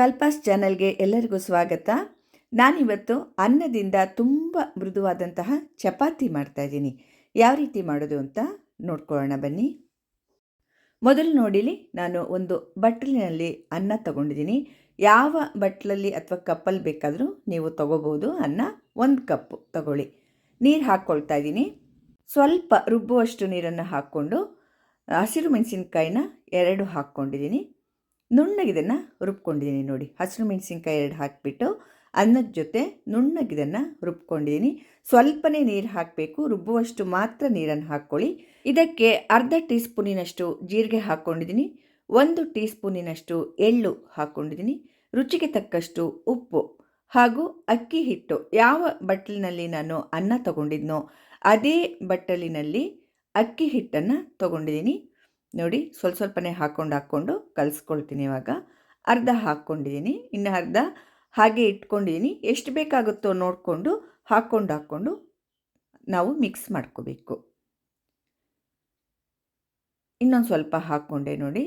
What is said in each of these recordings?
ಕಲ್ಪಾಸ್ ಚಾನಲ್ಗೆ ಎಲ್ಲರಿಗೂ ಸ್ವಾಗತ. ನಾನಿವತ್ತು ಅನ್ನದಿಂದ ತುಂಬ ಮೃದುವಾದಂತಹ ಚಪಾತಿ ಮಾಡ್ತಾ ಇದ್ದೀನಿ. ಯಾವ ರೀತಿ ಮಾಡೋದು ಅಂತ ನೋಡ್ಕೊಳ್ಳೋಣ ಬನ್ನಿ. ಮೊದಲು ನೋಡಿಲಿ, ನಾನು ಒಂದು ಬಟ್ಟಲಿನಲ್ಲಿ ಅನ್ನ ತಗೊಂಡಿದ್ದೀನಿ. ಯಾವ ಬಟ್ಲಲ್ಲಿ ಅಥವಾ ಕಪ್ಪಲ್ಲಿ ಬೇಕಾದರೂ ನೀವು ತಗೋಬೋದು ಅನ್ನ. ಒಂದು ಕಪ್ಪು ತಗೊಳ್ಳಿ. ನೀರು ಹಾಕ್ಕೊಳ್ತಾ ಇದ್ದೀನಿ. ಸ್ವಲ್ಪ ರುಬ್ಬುವಷ್ಟು ನೀರನ್ನು ಹಾಕ್ಕೊಂಡು, ಹಸಿರು ಮೆಣಸಿನ್ಕಾಯಿನ ಎರಡು ಹಾಕ್ಕೊಂಡಿದ್ದೀನಿ. ನುಣ್ಣಗಿದನ್ನು ರುಬ್ಕೊಂಡಿದ್ದೀನಿ ನೋಡಿ. ಹಸಿರು ಮೆಣಸಿನ್ಕಾಯಿ ಎರಡು ಹಾಕಿಬಿಟ್ಟು ಅನ್ನದ ಜೊತೆ ನುಣ್ಣಗಿದನ್ನು ರುಬ್ಕೊಂಡಿದ್ದೀನಿ. ಸ್ವಲ್ಪನೇ ನೀರು ಹಾಕಬೇಕು. ರುಬ್ಬುವಷ್ಟು ಮಾತ್ರ ನೀರನ್ನು ಹಾಕ್ಕೊಳ್ಳಿ. ಇದಕ್ಕೆ ಅರ್ಧ ಟೀ ಸ್ಪೂನಿನಷ್ಟು ಜೀರಿಗೆ ಹಾಕ್ಕೊಂಡಿದ್ದೀನಿ. ಒಂದು ಟೀ ಸ್ಪೂನಿನಷ್ಟು ಎಳ್ಳು ಹಾಕ್ಕೊಂಡಿದ್ದೀನಿ. ರುಚಿಗೆ ತಕ್ಕಷ್ಟು ಉಪ್ಪು ಹಾಗೂ ಅಕ್ಕಿ ಹಿಟ್ಟು. ಯಾವ ಬಟ್ಟಲಿನಲ್ಲಿ ನಾನು ಅನ್ನ ತಗೊಂಡಿದ್ನೋ ಅದೇ ಬಟ್ಟಲಿನಲ್ಲಿ ಅಕ್ಕಿ ಹಿಟ್ಟನ್ನು ತಗೊಂಡಿದ್ದೀನಿ. ನೋಡಿ ಸ್ವಲ್ಪ ಸ್ವಲ್ಪನೇ ಹಾಕ್ಕೊಂಡು ಹಾಕ್ಕೊಂಡು ಕಲಿಸ್ಕೊಳ್ತೀನಿ ಇವಾಗ. ಅರ್ಧ ಹಾಕ್ಕೊಂಡಿದ್ದೀನಿ ಇನ್ನು ಅರ್ಧ ಹಾಗೆ ಇಟ್ಕೊಂಡಿದ್ದೀನಿ ಎಷ್ಟು ಬೇಕಾಗುತ್ತೋ ನೋಡಿಕೊಂಡು ಹಾಕ್ಕೊಂಡು ಹಾಕ್ಕೊಂಡು ನಾವು ಮಿಕ್ಸ್ ಮಾಡ್ಕೋಬೇಕು. ಇನ್ನೊಂದು ಸ್ವಲ್ಪ ಹಾಕ್ಕೊಂಡೆ ನೋಡಿ.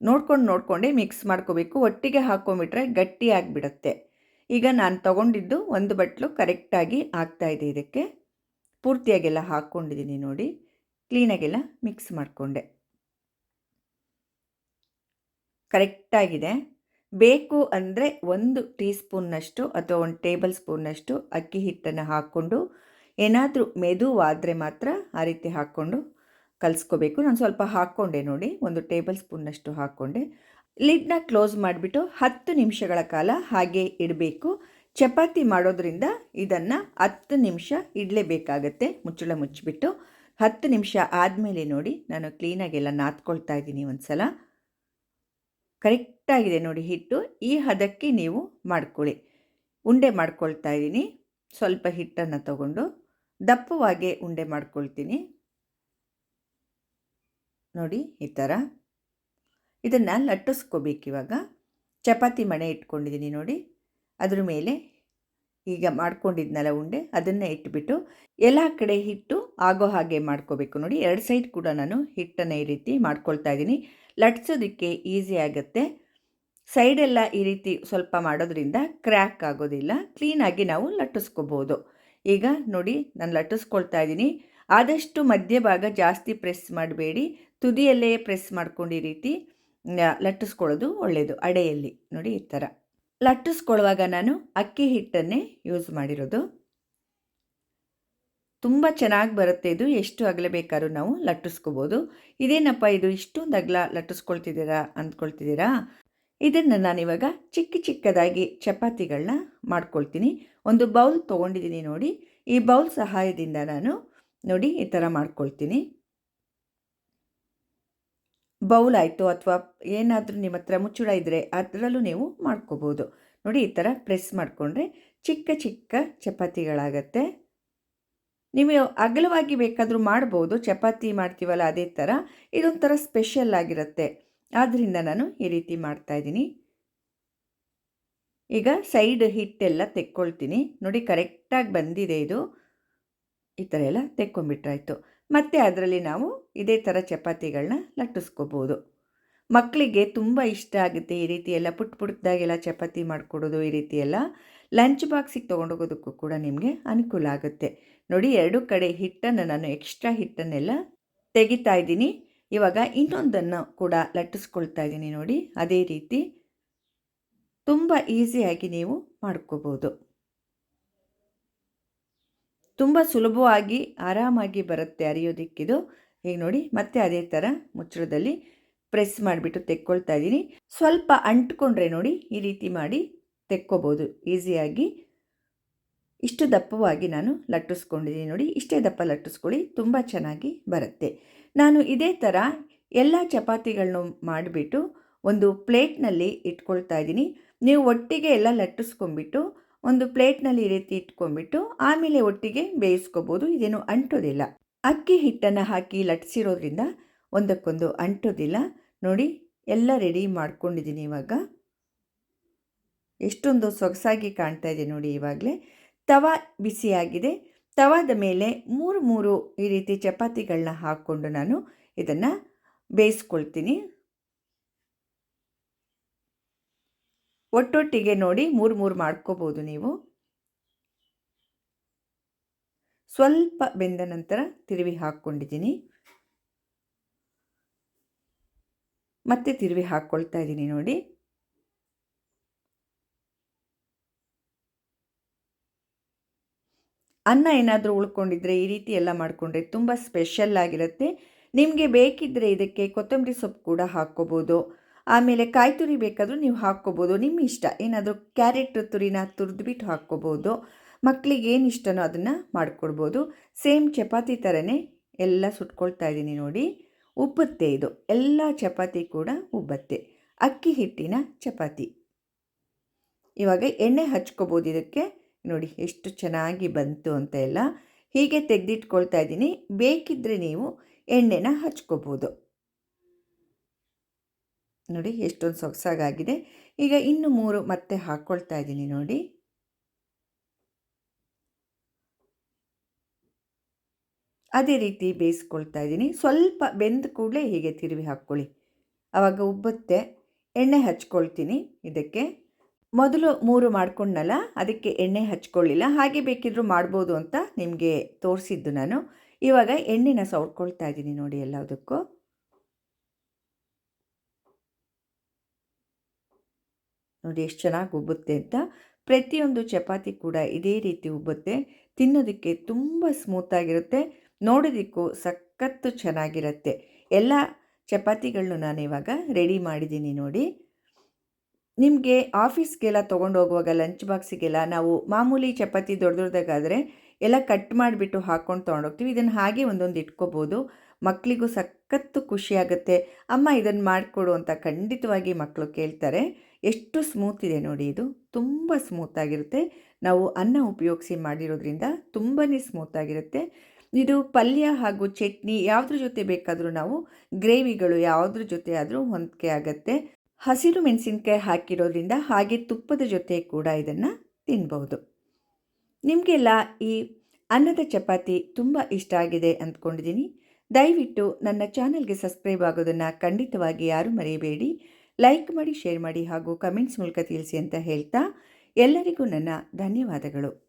ನೋಡ್ಕೊಂಡು ನೋಡಿಕೊಂಡೆ ಮಿಕ್ಸ್ ಮಾಡ್ಕೋಬೇಕು. ಒಟ್ಟಿಗೆ ಹಾಕ್ಕೊಂಬಿಟ್ರೆ ಗಟ್ಟಿ ಆಗಿಬಿಡುತ್ತೆ. ಈಗ ನಾನು ತಗೊಂಡಿದ್ದು ಒಂದು ಬಟ್ಲು ಕರೆಕ್ಟಾಗಿ ಆಗ್ತಾಯಿದೆ ಇದಕ್ಕೆ. ಪೂರ್ತಿಯಾಗೆಲ್ಲ ಹಾಕ್ಕೊಂಡಿದ್ದೀನಿ ನೋಡಿ, ಕ್ಲೀನಾಗೆಲ್ಲ ಮಿಕ್ಸ್ ಮಾಡಿಕೊಂಡೆ. ಕರೆಕ್ಟಾಗಿದೆ. ಬೇಕು ಅಂದರೆ ಒಂದು ಟೀ ಸ್ಪೂನ್ನಷ್ಟು ಅಥವಾ ಒಂದು ಟೇಬಲ್ ಸ್ಪೂನ್ನಷ್ಟು ಅಕ್ಕಿ ಹಿಟ್ಟನ್ನು ಹಾಕ್ಕೊಂಡು ಏನಾದರೂ ಮೆದುವಾದರೆ ಮಾತ್ರ ಆ ರೀತಿ ಹಾಕ್ಕೊಂಡು ಕಲಿಸ್ಕೋಬೇಕು. ನಾನು ಸ್ವಲ್ಪ ಹಾಕ್ಕೊಂಡೆ ನೋಡಿ, ಒಂದು ಟೇಬಲ್ ಸ್ಪೂನ್ನಷ್ಟು ಹಾಕ್ಕೊಂಡೆ. ಲಿಡ್ನ ಕ್ಲೋಸ್ ಮಾಡಿಬಿಟ್ಟು ಹತ್ತು ನಿಮಿಷಗಳ ಕಾಲ ಹಾಗೆ ಇಡಬೇಕು. ಚಪಾತಿ ಮಾಡೋದ್ರಿಂದ ಇದನ್ನು ಹತ್ತು ನಿಮಿಷ ಇಡಲೇಬೇಕಾಗತ್ತೆ. ಮುಚ್ಚಳ ಮುಚ್ಚಿಬಿಟ್ಟು ಹತ್ತು ನಿಮಿಷ ಆದಮೇಲೆ ನೋಡಿ ನಾನು ಕ್ಲೀನಾಗೆಲ್ಲ ನಾದ್ಕೊಳ್ತಾ ಇದ್ದೀನಿ ಒಂದು ಸಲ ಕರೆಕ್ಟಾಗಿದೆ ನೋಡಿ ಹಿಟ್ಟು. ಈ ಹದಕ್ಕೆ ನೀವು ಮಾಡ್ಕೊಳ್ಳಿ. ಉಂಡೆ ಮಾಡ್ಕೊಳ್ತಾ ಇದ್ದೀನಿ. ಸ್ವಲ್ಪ ಹಿಟ್ಟನ್ನು ತಗೊಂಡು ದಪ್ಪವಾಗೆ ಉಂಡೆ ಮಾಡ್ಕೊಳ್ತೀನಿ. ನೋಡಿ ಈ ಥರ. ಇದನ್ನು ಲಟ್ಟಿಸ್ಕೋಬೇಕಿವಾಗ ಚಪಾತಿ ಮಣೆ ಇಟ್ಕೊಂಡಿದ್ದೀನಿ ನೋಡಿ. ಅದ್ರ ಮೇಲೆ ಈಗ ಮಾಡ್ಕೊಂಡಿದ್ನಲ್ಲ ಉಂಡೆ, ಅದನ್ನೇ ಇಟ್ಬಿಟ್ಟು ಎಲ್ಲ ಕಡೆ ಹಿಟ್ಟು ಆಗೋ ಹಾಗೆ ಮಾಡ್ಕೋಬೇಕು. ನೋಡಿ, ಎರಡು ಸೈಡ್ ಕೂಡ ನಾನು ಹಿಟ್ಟನ್ನು ಈ ರೀತಿ ಮಾಡ್ಕೊಳ್ತಾ ಇದ್ದೀನಿ. ಲಟ್ಸೋದಕ್ಕೆ ಈಸಿ ಆಗುತ್ತೆ. ಸೈಡೆಲ್ಲ ಈ ರೀತಿ ಸ್ವಲ್ಪ ಮಾಡೋದ್ರಿಂದ ಕ್ರ್ಯಾಕ್ ಆಗೋದಿಲ್ಲ. ಕ್ಲೀನಾಗಿ ನಾವು ಲಟ್ಟಿಸ್ಕೋಬೋದು. ಈಗ ನೋಡಿ, ನಾನು ಲಟ್ಟಿಸ್ಕೊಳ್ತಾ ಇದ್ದೀನಿ. ಆದಷ್ಟು ಮಧ್ಯಭಾಗ ಜಾಸ್ತಿ ಪ್ರೆಸ್ ಮಾಡಬೇಡಿ. ತುದಿಯಲ್ಲೇ ಪ್ರೆಸ್ ಮಾಡ್ಕೊಂಡು ಈ ರೀತಿ ಲಟ್ಟಿಸ್ಕೊಳ್ಳೋದು ಒಳ್ಳೆಯದು ಅಡೆಯಲ್ಲಿ. ನೋಡಿ, ಈ ಥರ. ಲಟ್ಟಿಸ್ಕೊಳ್ಳುವಾಗ ನಾನು ಅಕ್ಕಿ ಹಿಟ್ಟನ್ನೇ ಯೂಸ್ ಮಾಡಿರೋದು. ತುಂಬ ಚೆನ್ನಾಗಿ ಬರುತ್ತೆ ಇದು. ಎಷ್ಟು ಅಗಲ ಬೇಕಾದ್ರೂ ನಾವು ಲಟ್ಟಿಸ್ಕೋಬೋದು. ಇದೇನಪ್ಪ ಇದು? ಇಷ್ಟೊಂದು ಅಗಲ ಲಟ್ಟಿಸ್ಕೊಳ್ತಿದ್ದೀರಾ ಅಂದ್ಕೊಳ್ತಿದ್ದೀರಾ? ಇದನ್ನು ನಾನಿವಾಗ ಚಿಕ್ಕ ಚಿಕ್ಕದಾಗಿ ಚಪಾತಿಗಳನ್ನ ಮಾಡ್ಕೊಳ್ತೀನಿ. ಒಂದು ಬೌಲ್ ತೊಗೊಂಡಿದ್ದೀನಿ ನೋಡಿ. ಈ ಬೌಲ್ ಸಹಾಯದಿಂದ ನಾನು ನೋಡಿ ಈ ಥರ ಮಾಡ್ಕೊಳ್ತೀನಿ. ಬೌಲ್ ಆಯಿತು ಅಥವಾ ಏನಾದರೂ ನಿಮ್ಮ ಹತ್ರ ಮುಚ್ಚುಳ ಇದ್ದರೆ ಅದರಲ್ಲೂ ನೀವು ಮಾಡ್ಕೋಬೋದು. ನೋಡಿ ಈ ಥರ ಪ್ರೆಸ್ ಮಾಡಿಕೊಂಡ್ರೆ ಚಿಕ್ಕ ಚಿಕ್ಕ ಚಪಾತಿಗಳಾಗತ್ತೆ. ನೀವು ಅಗಲವಾಗಿ ಬೇಕಾದರೂ ಮಾಡ್ಬೋದು. ಚಪಾತಿ ಮಾಡ್ತೀವಲ್ಲ ಅದೇ ಥರ ಇದೊಂಥರ ಸ್ಪೆಷಲ್ ಆಗಿರುತ್ತೆ. ಆದ್ದರಿಂದ ನಾನು ಈ ರೀತಿ ಮಾಡ್ತಾಯಿದ್ದೀನಿ ಈಗ ಸೈಡ್ ಹಿಟ್ಟೆಲ್ಲ ತೆಕ್ಕೊಳ್ತೀನಿ. ನೋಡಿ ಕರೆಕ್ಟಾಗಿ ಬಂದಿದೆ ಇದು. ಈ ಥರ ಎಲ್ಲ ತೆಕ್ಕೊಂಬಿಟ್ರಾಯ್ತು ಮತ್ತು ಅದರಲ್ಲಿ ನಾವು ಇದೇ ಥರ ಚಪಾತಿಗಳನ್ನ ಲಟ್ಟಿಸ್ಕೋಬೋದು. ಮಕ್ಕಳಿಗೆ ತುಂಬ ಇಷ್ಟ ಆಗುತ್ತೆ ಈ ರೀತಿ ಎಲ್ಲ ಪುಟ್ ಪುಟ್ಟದಾಗೆಲ್ಲ ಚಪಾತಿ ಮಾಡಿಕೊಡೋದು ಈ ರೀತಿ ಎಲ್ಲ. ಲಂಚ್ ಬಾಕ್ಸಿಗೆ ತೊಗೊಂಡೋಗೋದಕ್ಕೂ ಕೂಡ ನಿಮಗೆ ಅನುಕೂಲ ಆಗುತ್ತೆ. ನೋಡಿ ಎರಡು ಕಡೆ ಹಿಟ್ಟನ್ನು ನಾನು ಎಕ್ಸ್ಟ್ರಾ ಹಿಟ್ಟನ್ನೆಲ್ಲ ತೆಗಿತಾ ಇದ್ದೀನಿ. ಇವಾಗ ಇನ್ನೊಂದನ್ನು ಕೂಡ ಲಟ್ಟಿಸ್ಕೊಳ್ತಾ ಇದ್ದೀನಿ ನೋಡಿ. ಅದೇ ರೀತಿ ತುಂಬ ಈಸಿಯಾಗಿ ನೀವು ಮಾಡ್ಕೋಬೋದು. ತುಂಬ ಸುಲಭವಾಗಿ ಆರಾಮಾಗಿ ಬರುತ್ತೆ ಅರಿಯೋದಕ್ಕಿದು. ಈಗ ನೋಡಿ ಮತ್ತೆ ಅದೇ ಥರ ಮುಚ್ಚಳದಲ್ಲಿ ಪ್ರೆಸ್ ಮಾಡಿಬಿಟ್ಟು ತೆಕ್ಕೊಳ್ತಾ ಇದ್ದೀನಿ. ಸ್ವಲ್ಪ ಅಂಟ್ಕೊಂಡ್ರೆ ನೋಡಿ ಈ ರೀತಿ ಮಾಡಿ ತೆಕ್ಕೋಬೋದು. ಈಸಿಯಾಗಿ. ಇಷ್ಟು ದಪ್ಪವಾಗಿ ನಾನು ಲಟ್ಟಿಸ್ಕೊಂಡಿದ್ದೀನಿ ನೋಡಿ. ಇಷ್ಟೇ ದಪ್ಪ ಲಟ್ಟಿಸ್ಕೊಳ್ಳಿ, ತುಂಬ ಚೆನ್ನಾಗಿ ಬರುತ್ತೆ. ನಾನು ಇದೇ ಥರ ಎಲ್ಲ ಚಪಾತಿಗಳನ್ನು ಮಾಡಿಬಿಟ್ಟು ಒಂದು ಪ್ಲೇಟ್ನಲ್ಲಿ ಇಟ್ಕೊಳ್ತಾ ಇದ್ದೀನಿ. ನೀವು ಒಟ್ಟಿಗೆ ಎಲ್ಲ ಲಟ್ಟಿಸ್ಕೊಂಬಿಟ್ಟು ಒಂದು ಪ್ಲೇಟ್ನಲ್ಲಿ ಈ ರೀತಿ ಇಟ್ಕೊಂಡ್ಬಿಟ್ಟು ಆಮೇಲೆ ಒಟ್ಟಿಗೆ ಬೇಯಿಸ್ಕೋಬೋದು, ಇದೇನು ಅಂಟೋದಿಲ್ಲ. ಅಕ್ಕಿ ಹಿಟ್ಟನ್ನು ಹಾಕಿ ಲಟ್ಸಿರೋದ್ರಿಂದ ಒಂದಕ್ಕೊಂದು ಅಂಟೋದಿಲ್ಲ. ನೋಡಿ, ಎಲ್ಲ ರೆಡಿ ಮಾಡ್ಕೊಂಡಿದ್ದೀನಿ ಇವಾಗ. ಎಷ್ಟೊಂದು ಸೊಗಸಾಗಿ ಕಾಣ್ತಾ ಇದೆ ನೋಡಿ ಇವಾಗಲೇ. ತವ ಬಿಸಿಯಾಗಿದೆ. ತವಾದ ಮೇಲೆ ಮೂರು ಮೂರು ಈ ರೀತಿ ಚಪಾತಿಗಳನ್ನ ಹಾಕ್ಕೊಂಡು ನಾನು ಇದನ್ನು ಬೇಯಿಸ್ಕೊಳ್ತೀನಿ. ಒಟ್ಟೊಟ್ಟಿಗೆ ನೋಡಿ ಮೂರು ಮೂರು ಮಾಡ್ಕೋಬೋದು ನೀವು. ಸ್ವಲ್ಪ ಬೆಂದ ನಂತರ ತಿರುವಿ ಹಾಕ್ಕೊಂಡಿದ್ದೀನಿ. ಮತ್ತೆ ತಿರುವಿ ಹಾಕ್ಕೊಳ್ತಾ ಇದ್ದೀನಿ ನೋಡಿ. ಅನ್ನ ಏನಾದರೂ ಉಳ್ಕೊಂಡಿದ್ರೆ ಈ ರೀತಿ ಎಲ್ಲ ಮಾಡಿಕೊಂಡ್ರೆ ತುಂಬ ಸ್ಪೆಷಲ್ ಆಗಿರುತ್ತೆ. ನಿಮಗೆ ಬೇಕಿದ್ದರೆ ಇದಕ್ಕೆ ಕೊತ್ತಂಬರಿ ಸೊಪ್ಪು ಕೂಡ ಹಾಕ್ಕೋಬೋದು. ಆಮೇಲೆ ಕಾಯಿ ತುರಿ ಬೇಕಾದರೂ ನೀವು ಹಾಕ್ಕೋಬೋದು. ನಿಮ್ಮ ಇಷ್ಟ, ಏನಾದರೂ ಕ್ಯಾರೆಟ್ ತುರಿನ ತುರಿದ್ಬಿಟ್ಟು ಹಾಕ್ಕೋಬೋದು. ಮಕ್ಕಳಿಗೆ ಏನು ಇಷ್ಟನೋ ಅದನ್ನು ಮಾಡಿಕೊಡ್ಬೋದು. ಸೇಮ್ ಚಪಾತಿ ಥರನೇ ಎಲ್ಲ ಸುಟ್ಕೊಳ್ತಾ ಇದ್ದೀನಿ ನೋಡಿ. ಉಬ್ಬುತ್ತೆ ಇದು. ಎಲ್ಲ ಚಪಾತಿ ಕೂಡ ಉಬ್ಬತ್ತೆ. ಅಕ್ಕಿ ಹಿಟ್ಟಿನ ಚಪಾತಿ. ಇವಾಗ ಎಣ್ಣೆ ಹಚ್ಕೋಬೋದು ಇದಕ್ಕೆ. ನೋಡಿ ಎಷ್ಟು ಚೆನ್ನಾಗಿ ಬಂತು ಅಂತ ಎಲ್ಲ. ಹೀಗೆ ತೆಗೆದಿಟ್ಕೊಳ್ತಾ ಇದ್ದೀನಿ. ಬೇಕಿದ್ದರೆ ನೀವು ಎಣ್ಣೆನ ಹಚ್ಕೋಬೋದು. ನೋಡಿ ಎಷ್ಟೊಂದು ಸೊಗಸಾಗಿದೆ ಈಗ ಇನ್ನು ಮೂರು ಮತ್ತೆ ಹಾಕ್ಕೊಳ್ತಾ ಇದ್ದೀನಿ ನೋಡಿ. ಅದೇ ರೀತಿ ಬೇಯಿಸ್ಕೊಳ್ತಾ ಇದ್ದೀನಿ. ಸ್ವಲ್ಪ ಬೆಂದ ಕೂಡಲೇ ಹೀಗೆ ತಿರುವಿ ಹಾಕ್ಕೊಳ್ಳಿ. ಆವಾಗ ಉಬ್ಬುತ್ತೆ. ಎಣ್ಣೆ ಹಚ್ಕೊಳ್ತೀನಿ ಇದಕ್ಕೆ. ಮೊದಲು ಮೂರು ಮಾಡ್ಕೊಂಡಲ್ಲ ಅದಕ್ಕೆ ಎಣ್ಣೆ ಹಚ್ಕೊಳ್ಳಿಲ್ಲ. ಹಾಗೆ ಬೇಕಿದ್ರೂ ಮಾಡ್ಬೋದು ಅಂತ ನಿಮಗೆ ತೋರಿಸಿದ್ದು ನಾನು. ಇವಾಗ ಎಣ್ಣೆನ ಸವ್ಕೊಳ್ತಾ ಇದ್ದೀನಿ ನೋಡಿ ಎಲ್ಲದಕ್ಕೂ. ನೋಡಿ ಎಷ್ಟು ಚೆನ್ನಾಗಿ ಉಬ್ಬುತ್ತೆ ಅಂತ. ಪ್ರತಿಯೊಂದು ಚಪಾತಿ ಕೂಡ ಇದೇ ರೀತಿ ಉಬ್ಬುತ್ತೆ. ತಿನ್ನೋದಕ್ಕೆ ತುಂಬ ಸ್ಮೂತಾಗಿರುತ್ತೆ ನೋಡೋದಕ್ಕೂ ಸಖತ್ತು ಚೆನ್ನಾಗಿರುತ್ತೆ. ಎಲ್ಲ ಚಪಾತಿಗಳನ್ನು ನಾನು ಇವಾಗ ರೆಡಿ ಮಾಡಿದ್ದೀನಿ ನೋಡಿ. ನಿಮಗೆ ಆಫೀಸ್ಗೆಲ್ಲ ತೊಗೊಂಡು ಹೋಗುವಾಗ ಲಂಚ್ ಬಾಕ್ಸಿಗೆಲ್ಲ ನಾವು ಮಾಮೂಲಿ ಚಪಾತಿ ದೊಡ್ಡ ದೊಡ್ಡದಾಗಾದರೆ ಎಲ್ಲ ಕಟ್ ಮಾಡಿಬಿಟ್ಟು ಹಾಕ್ಕೊಂಡು ತೊಗೊಂಡೋಗ್ತೀವಿ. ಇದನ್ನು ಹಾಗೆ ಒಂದೊಂದು ಇಟ್ಕೋಬೋದು. ಮಕ್ಕಳಿಗೂ ಸಖತ್ತು ಖುಷಿಯಾಗುತ್ತೆ ಅಮ್ಮ ಇದನ್ನು ಮಾಡಿಕೊಡು ಅಂತ ಖಂಡಿತವಾಗಿ ಮಕ್ಕಳು ಕೇಳ್ತಾರೆ. ಎಷ್ಟು ಸ್ಮೂತ್ ಇದೆ ನೋಡಿ ಇದು. ತುಂಬ ಸ್ಮೂತಾಗಿರುತ್ತೆ ನಾವು ಅನ್ನ ಉಪಯೋಗಿಸಿ ಮಾಡಿರೋದ್ರಿಂದ ತುಂಬಾ ಸ್ಮೂತಾಗಿರುತ್ತೆ ಇದು ಪಲ್ಯ ಹಾಗೂ ಚಟ್ನಿ ಯಾವುದ್ರ ಜೊತೆ ಬೇಕಾದರೂ ನಾವು, ಗ್ರೇವಿಗಳು ಯಾವುದ್ರ ಜೊತೆ ಆದರೂ ಹೊಂದಿಕೆ ಆಗುತ್ತೆ. ಹಸಿರು ಮೆಣಸಿನ್ಕಾಯಿ ಹಾಕಿರೋದ್ರಿಂದ ಹಾಗೆ ತುಪ್ಪದ ಜೊತೆ ಕೂಡ ಇದನ್ನು ತಿನ್ಬಹುದು ನಿಮಗೆಲ್ಲ ಈ ಅನ್ನದ ಚಪಾತಿ ತುಂಬ ಇಷ್ಟ ಆಗಿದೆ ಅಂದ್ಕೊಂಡಿದ್ದೀನಿ. ದಯವಿಟ್ಟು ನನ್ನ ಚಾನಲ್ಗೆ ಸಬ್ಸ್ಕ್ರೈಬ್ ಆಗೋದನ್ನು ಖಂಡಿತವಾಗಿ ಯಾರೂ ಮರೆಯಬೇಡಿ ಲೈಕ್ ಮಾಡಿ ಶೇರ್ ಮಾಡಿ ಹಾಗೂ ಕಮೆಂಟ್ಸ್ ಮೂಲಕ ತಿಳಿಸಿ ಅಂತ ಹೇಳ್ತಾ ಎಲ್ಲರಿಗೂ ನನ್ನ ಧನ್ಯವಾದಗಳು.